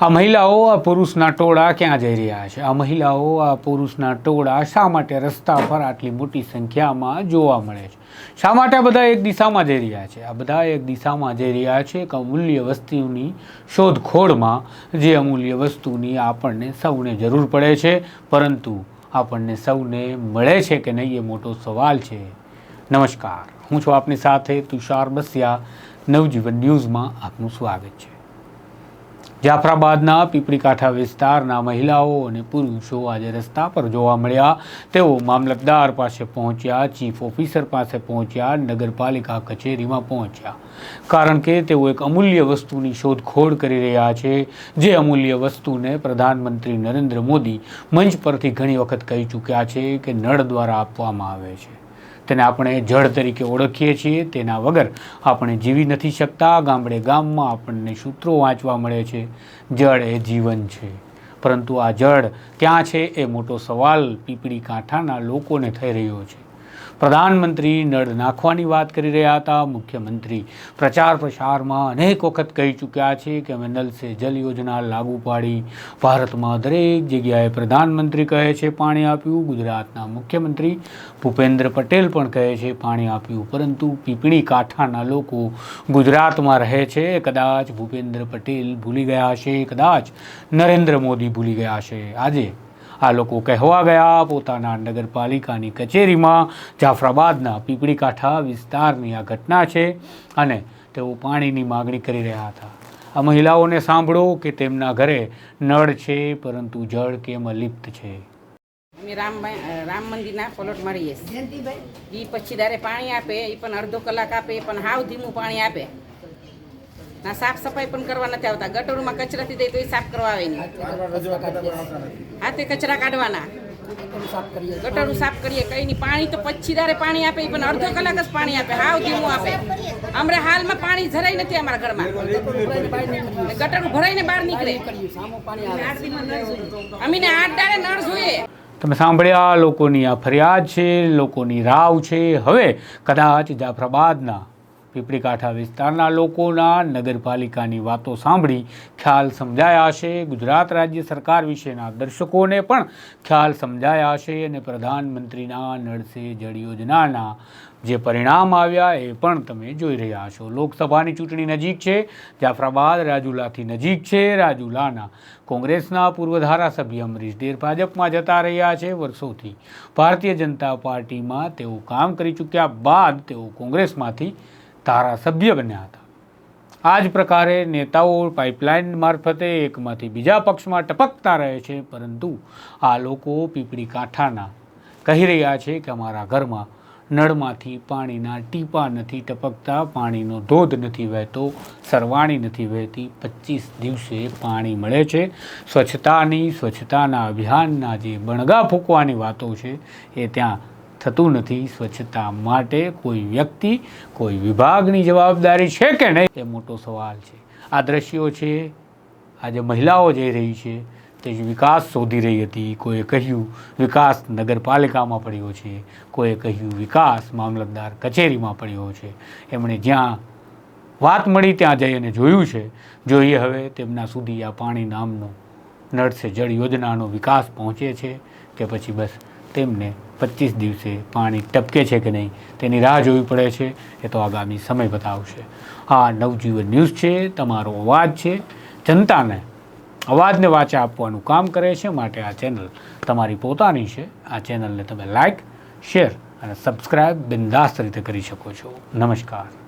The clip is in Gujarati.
આ મહિલાઓ, આ પુરુષના ટોળા ક્યાં જઈ રહ્યા છે? આ મહિલાઓ, આ પુરુષના ટોળા શા માટે રસ્તા પર આટલી મોટી સંખ્યામાં જોવા મળે છે? શા માટે આ બધા એક દિશામાં જઈ રહ્યા છે? આ બધા એક દિશામાં જઈ રહ્યા છે એક અમૂલ્ય વસ્તુની શોધખોળમાં, જે અમૂલ્ય વસ્તુની આપણને સૌને જરૂર પડે છે, પરંતુ આપણને સૌને મળે છે કે નહીં એ મોટો સવાલ છે. નમસ્કાર. હું છું આપની સાથે તુષાર બસિયા. નવજીવન ન્યૂઝમાં આપનું સ્વાગત છે. જાફરાબાદના પીપળીકાંઠા વિસ્તારના મહિલાઓ અને પુરુષો આજે રસ્તા પર જોવા મળ્યા. તેઓ મામલતદાર પાસે પહોંચ્યા, ચીફ ઓફિસર પાસે પહોંચ્યા, નગરપાલિકા કચેરીમાં પહોંચ્યા. કારણ કે તેઓ એક અમૂલ્ય વસ્તુની શોધખોળ કરી રહ્યા છે, જે અમૂલ્ય વસ્તુને પ્રધાનમંત્રી નરેન્દ્ર મોદી મંચ પરથી ઘણી વખત કહી ચૂક્યા છે કે નળ દ્વારા આપવામાં આવે છે. તેને આપણે જળ તરીકે ઓળખીએ છીએ. તેના વગર આપણે જીવી નથી શકતા. ગામડે ગામમાં આપણને સૂત્રો વાંચવા મળે છે. જળ એ જીવન છે. પરંતુ આ જળ ક્યાં છે એ મોટો સવાલ પીપળી કાંઠાના લોકોને થઈ રહ્યો છે. પ્રધાનમંત્રી નળ નાખવાની વાત કરી રહ્યા હતા, મુખ્યમંત્રી પ્રચાર પ્રસારમાં અનેક વખત કહી ચૂક્યા છે કે અમે નલ સે જલ યોજના લાગુ પાડી. ભારતમાં દરેક જગ્યાએ પ્રધાનમંત્રી કહે છે, પાણી આપ્યું. ગુજરાતના મુખ્યમંત્રી ભૂપેન્દ્ર પટેલ પણ કહે છે, પાણી આપ્યું. પરંતુ પીપણી કાંઠાના લોકો ગુજરાતમાં રહે છે. કદાચ ભૂપેન્દ્ર પટેલ ભૂલી ગયા હશે, કદાચ નરેન્દ્ર મોદી ભૂલી ગયા હશે. આજે આ લોકો કહેવા ગયા પોતાના નગરપાલિકાની કચેરીમાં. જાફરાબાદના પીપળી કાંઠા વિસ્તારની આ ઘટના છે અને તેઓ પાણીની માગણી કરી રહ્યા હતા. આ મહિલાઓને સાંભળો કે તેમના ઘરે નળ છે પરંતુ જળ કેમ અલિપ્ત છે? અમે રામ રામ મંદિરના પલોટ મારીએ એ પછી દારે પાણી આપે એ પણ અડધો કલાક આપે એ પણ હાવ ધીમું પાણી આપે. ના સાફ સફાઈ પણ કરવા નથી આવતા. ગટરોમાં કચરાથી દે તો એ સાફ કરવા આવે નહીં. હાથે કચરા કાઢવાના. ગટરું સાફ કરીએ. કઈ નહીં. પાણી તો પછી દારે પાણી આપે પણ અડધો કલાક જ પાણી આપે. હાવ ધીમું આપે. હમણાં હાલમાં પાણી જરાય નથી અમારા ઘરમાં. ગટરું ભરાઈને બહાર નીકળે. અમીને આઠ દાડે નળ જોઈએ. તમે સાંભળ્યા લોકોની આ ફરિયાદ છે લોકોની રાવ છે. હવે કદાચ જાફરાબાદના પીપળી કાંઠા વિસ્તારના લોકોના નગરપાલિકાની વાતો સાંભળી ખ્યાલ સમજાયા હશે. ગુજરાત રાજ્ય સરકાર વિશેના દર્શકોને પણ ખ્યાલ સમજાયા હશે અને પ્રધાનમંત્રીના નળ જળ યોજનાના જે પરિણામ આવ્યા એ પણ તમે જોઈ રહ્યા છો લોકસભાની ચૂંટણી નજીક છે, જાફરાબાદ રાજુલાથી નજીક છે, રાજુલાના કોંગ્રેસના પૂર્વ ધારાસભ્ય અમરીશ દેર ભાજપમાં જતા રહ્યા છે. વર્ષોથી ભારતીય જનતા પાર્ટીમાં તેઓ કામ કરી ચૂક્યા બાદ તેઓ કોંગ્રેસમાંથી ધારાસભ્ય બન્યા હતા. આ જ પ્રકારે નેતાઓ પાઇપલાઇન મારફતે એકમાંથી બીજા પક્ષમાં ટપકતા રહે છે, પરંતુ આ લોકો પીપળી કાંઠાના કહી રહ્યા છે કે અમારા ઘરમાં નળમાંથી પાણીના ટીપા નથી ટપકતા, પાણીનો ધોધ નથી વહેતો, સરવાણી નથી વહેતી. પચીસ દિવસે પાણી મળે છે. સ્વચ્છતાની સ્વચ્છતાના અભિયાનના જે બણગા ફૂંકવાની વાતો છે, એ ત્યાં થતું નથી સ્વચ્છતા માટે કોઈ વ્યક્તિ, કોઈ વિભાગની જવાબદારી છે કે નહીં? એ મોટો સવાલ છે. આ દ્રશ્યો છે આજે મહિલાઓ જઈ રહી છે, તે જ વિકાસ શોધી રહી હતી. કોઈએ કહ્યું, વિકાસ નગરપાલિકામાં પડ્યો છે. કોઈએ કહ્યું, વિકાસ મામલતદાર કચેરીમાં પડ્યો છે. એમણે જ્યાં વાત મળી ત્યાં જઈ અને જોયું છે. જોઈએ હવે તેમના સુધી આ પાણી નામનો નળ જળ યોજનાનો વિકાસ પહોંચે છે કે પછી બસ તેમને પચીસ દિવસે પાણી ટપકે છે કે નહીં તેની રાહ જોવી પડે છે, એ તો આગામી સમય બતાવશે. આ નવજીવન ન્યૂઝ છે, તમારો અવાજ છે. જનતાને અવાજને વાચા આપવાનું કામ કરે છે માટે આ ચેનલ તમારી પોતાની છે. આ ચેનલને તમે લાઈક, શેર અને સબસ્ક્રાઈબ બિંદાસ્ત રીતે કરી શકો છો. નમસ્કાર.